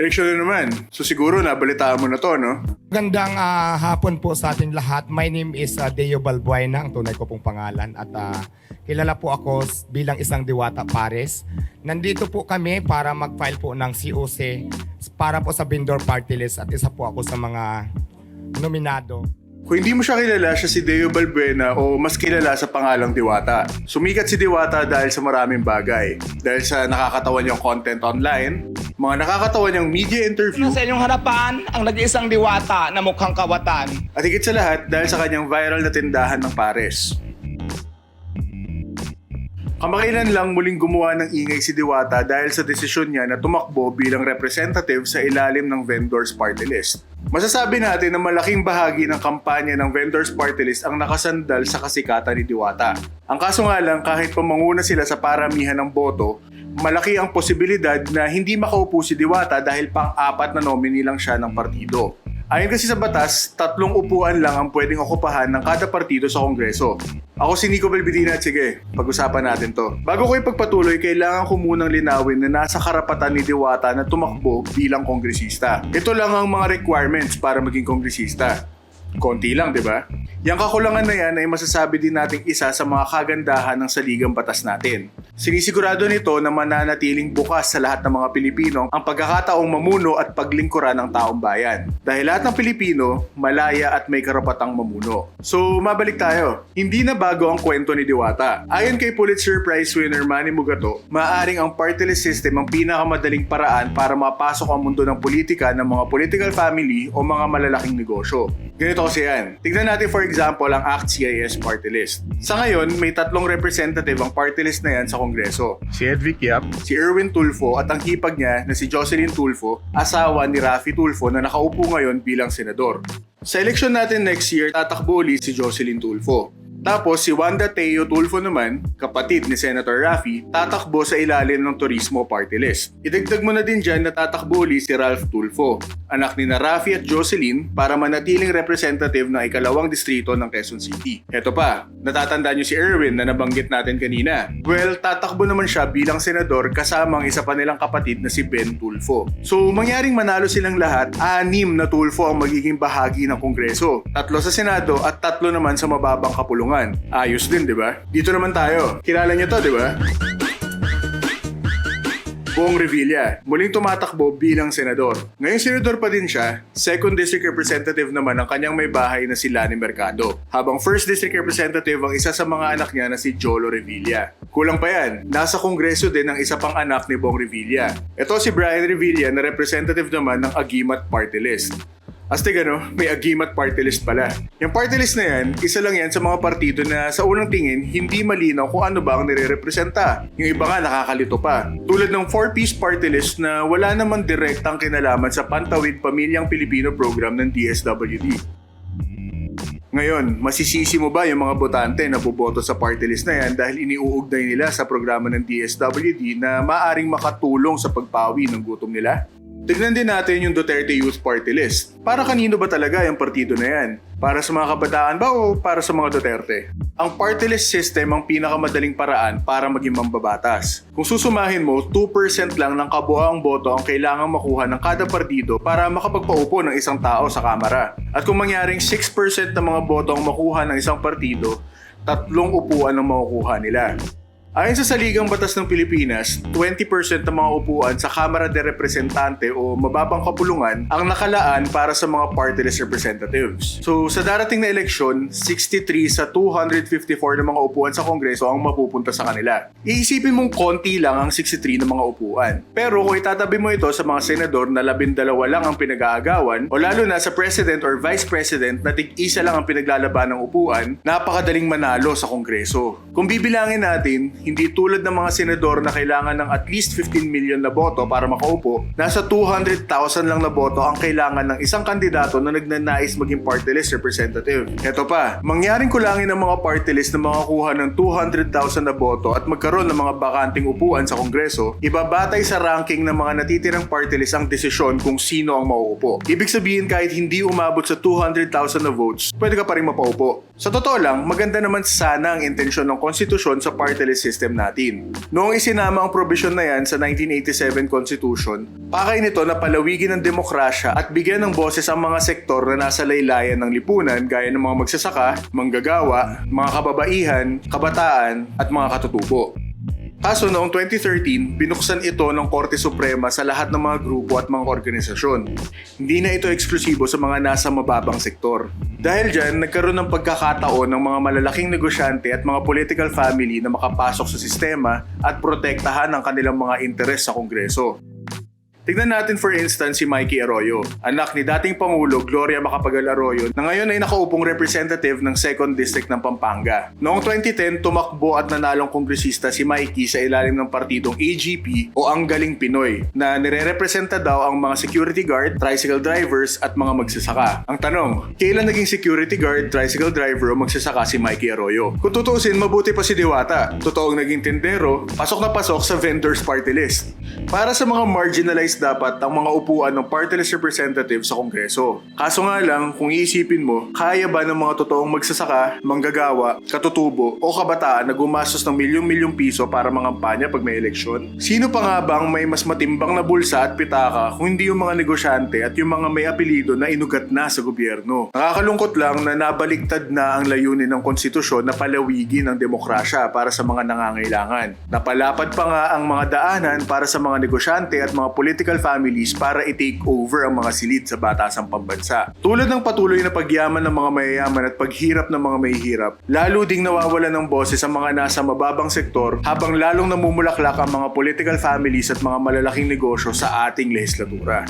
Eleksyon na naman. So siguro nabalitaan mo na to, no? Magandang ah, hapon po sa ating lahat. My name is uh, Deo Balbuena, ang tunay ko pong pangalan. At ah, kilala po ako s- bilang isang Diwata Pares. Nandito po kami para mag-file po ng COC para po sa vendor party list at isa po ako sa mga nominado. Kung hindi mo siya kilala, siya si Deo Balbuena o mas kilala sa pangalang Diwata. Sumikat si Diwata dahil sa maraming bagay. Dahil sa nakakatawan niyang content online, mga nakakatawan niyang media interview, Sa inyong harapan, ang nag-iisang diwata na mukhang kawatan. at higit sa lahat dahil sa kanyang viral na tindahan ng pares. Kamakailan lang muling gumawa ng ingay si Diwata dahil sa desisyon niya na tumakbo bilang representative sa ilalim ng Vendors Party List. Masasabi natin na malaking bahagi ng kampanya ng Vendors Party List ang nakasandal sa kasikatan ni Diwata. Ang kaso nga lang kahit pamanguna sila sa paramihan ng boto, malaki ang posibilidad na hindi makaupo si Diwata dahil pang-apat na nominee lang siya ng partido. Ayon kasi sa batas, tatlong upuan lang ang pwedeng okupahan ng kada partido sa Kongreso. Ako si Nico Belvedina at sige, pag-usapan natin to. Bago ko ipagpatuloy, kailangan ko munang linawin na nasa karapatan ni Diwata na tumakbo bilang kongresista. Ito lang ang mga requirements para maging kongresista. Konti lang, di ba? Yang kakulangan na yan ay masasabi din nating isa sa mga kagandahan ng saligang batas natin. Sinisigurado nito na mananatiling bukas sa lahat ng mga Pilipino ang pagkakataong mamuno at paglingkuran ng taong bayan. Dahil lahat ng Pilipino, malaya at may karapatang mamuno. So, mabalik tayo. Hindi na bago ang kwento ni Diwata. Ayon kay Pulitzer Prize winner Manny Mugato, maaring ang party system ang pinakamadaling paraan para mapasok ang mundo ng politika ng mga political family o mga malalaking negosyo. Ganito kasi yan. Tignan natin for example ang ACT CIS party list. Sa ngayon, may tatlong representative ang party list na yan sa Kongreso. Si Edvic Yap, si Erwin Tulfo at ang hipag niya na si Jocelyn Tulfo, asawa ni Rafi Tulfo na nakaupo ngayon bilang senador. Sa eleksyon natin next year, tatakbo ulit si Jocelyn Tulfo. Tapos si Wanda Teo Tulfo naman, kapatid ni Senator Rafi, tatakbo sa ilalim ng Turismo Party List. Idagdag mo na din dyan na tatakbo uli si Ralph Tulfo, anak ni na Rafi at Jocelyn para manatiling representative ng ikalawang distrito ng Quezon City. Heto pa, natatandaan niyo si Erwin na nabanggit natin kanina. Well, tatakbo naman siya bilang senador kasama ang isa pa nilang kapatid na si Ben Tulfo. So, mangyaring manalo silang lahat, anim na Tulfo ang magiging bahagi ng Kongreso. Tatlo sa Senado at tatlo naman sa mababang kapulungan. Ayos din, di ba? Dito naman tayo. Kilala niyo to, di ba? Bong Revilla, muling tumatakbo bilang senador. Ngayong senador pa din siya, second district representative naman ang kanyang may bahay na si Lani Mercado. Habang first district representative ang isa sa mga anak niya na si Jolo Revilla. Kulang pa yan, nasa kongreso din ang isa pang anak ni Bong Revilla. Ito si Brian Revilla na representative naman ng Agimat Party List. Astig ano, may agimat party list pala. Yung party list na yan, isa lang yan sa mga partido na sa unang tingin, hindi malinaw kung ano ba ang nire-representa. Yung iba nga nakakalito pa. Tulad ng 4-piece party list na wala naman direktang kinalaman sa Pantawid Pamilyang Pilipino program ng DSWD. Ngayon, masisisi mo ba yung mga botante na boboto sa party list na yan dahil iniuugnay nila sa programa ng DSWD na maaring makatulong sa pagpawi ng gutom nila? Tignan din natin yung Duterte Youth Party List. Para kanino ba talaga yung partido na yan? Para sa mga kabataan ba o para sa mga Duterte? Ang party list system ang pinakamadaling paraan para maging mambabatas. Kung susumahin mo, 2% lang ng kabuoang boto ang kailangang makuha ng kada partido para makapagpaupo ng isang tao sa Kamara. At kung mangyaring 6% ng mga boto ang makuha ng isang partido, tatlong upuan ang makukuha nila. Ayon sa Saligang Batas ng Pilipinas, 20% ng mga upuan sa Kamara de Representante o mababang kapulungan ang nakalaan para sa mga party list representatives. So sa darating na eleksyon, 63 sa 254 na mga upuan sa Kongreso ang mapupunta sa kanila. Iisipin mong konti lang ang 63 na mga upuan. Pero kung itatabi mo ito sa mga senador na labindalawa lang ang pinag-aagawan o lalo na sa President or Vice President na tig-isa lang ang pinaglalaban ng upuan, napakadaling manalo sa Kongreso. Kung bibilangin natin, hindi tulad ng mga senador na kailangan ng at least 15 million na boto para makaupo, nasa 200,000 lang na boto ang kailangan ng isang kandidato na nagnanais maging party list representative. Ito pa, mangyaring kulangin ng mga party list na makakuha ng 200,000 na boto at magkaroon ng mga bakanting upuan sa Kongreso, ibabatay sa ranking ng mga natitirang party list ang desisyon kung sino ang mauupo. Ibig sabihin kahit hindi umabot sa 200,000 na votes, pwede ka pa rin mapaupo. Sa totoo lang, maganda naman sana ang intensyon ng konstitusyon sa party list system natin. Noong isinama ang probisyon na yan sa 1987 Constitution, pakay nito na palawigin ang demokrasya at bigyan ng boses ang mga sektor na nasa laylayan ng lipunan gaya ng mga magsasaka, manggagawa, mga kababaihan, kabataan at mga katutubo. Kaso noong 2013, binuksan ito ng Korte Suprema sa lahat ng mga grupo at mga organisasyon. Hindi na ito eksklusibo sa mga nasa mababang sektor. Dahil dyan, nagkaroon ng pagkakataon ng mga malalaking negosyante at mga political family na makapasok sa sistema at protektahan ang kanilang mga interes sa Kongreso. Tignan natin for instance si Mikey Arroyo, anak ni dating Pangulo Gloria Macapagal Arroyo na ngayon ay nakaupong representative ng 2nd District ng Pampanga. Noong 2010, tumakbo at nanalong kongresista si Mikey sa ilalim ng partidong AGP o Ang Galing Pinoy na nire-representa daw ang mga security guard, tricycle drivers at mga magsasaka. Ang tanong, kailan naging security guard, tricycle driver o magsasaka si Mikey Arroyo? Kung tutuusin, mabuti pa si Diwata. Totoong naging tendero, pasok na pasok sa vendors party list. Para sa mga marginalized dapat ang mga upuan ng party list representative sa Kongreso. Kaso nga lang, kung iisipin mo, kaya ba ng mga totoong magsasaka, manggagawa, katutubo o kabataan na gumastos ng milyong-milyong piso para mangampanya pag may eleksyon? Sino pa nga ba ang may mas matimbang na bulsa at pitaka kung hindi yung mga negosyante at yung mga may apelido na inugat na sa gobyerno? Nakakalungkot lang na nabaliktad na ang layunin ng konstitusyon na palawigin ang demokrasya para sa mga nangangailangan. Napalapad pa nga ang mga daanan para sa mga negosyante at mga political families para i-take over ang mga silid sa batasang pambansa. Tulad ng patuloy na pagyaman ng mga mayayaman at paghirap ng mga mahihirap, lalo ding nawawalan ng boses ang mga nasa mababang sektor habang lalong namumulaklak ang mga political families at mga malalaking negosyo sa ating legislatura.